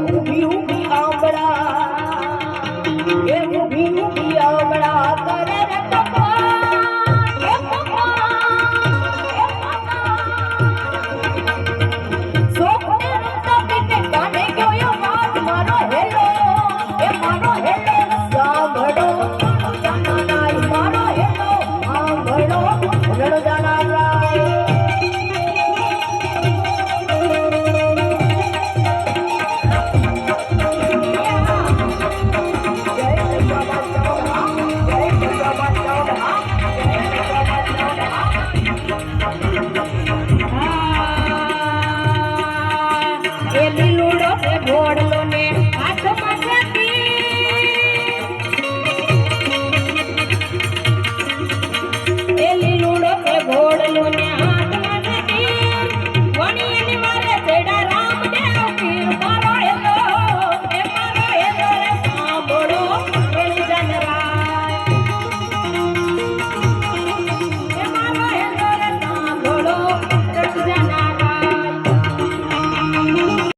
ઊભી ઊભી આવડા એ ઊભી ઊભી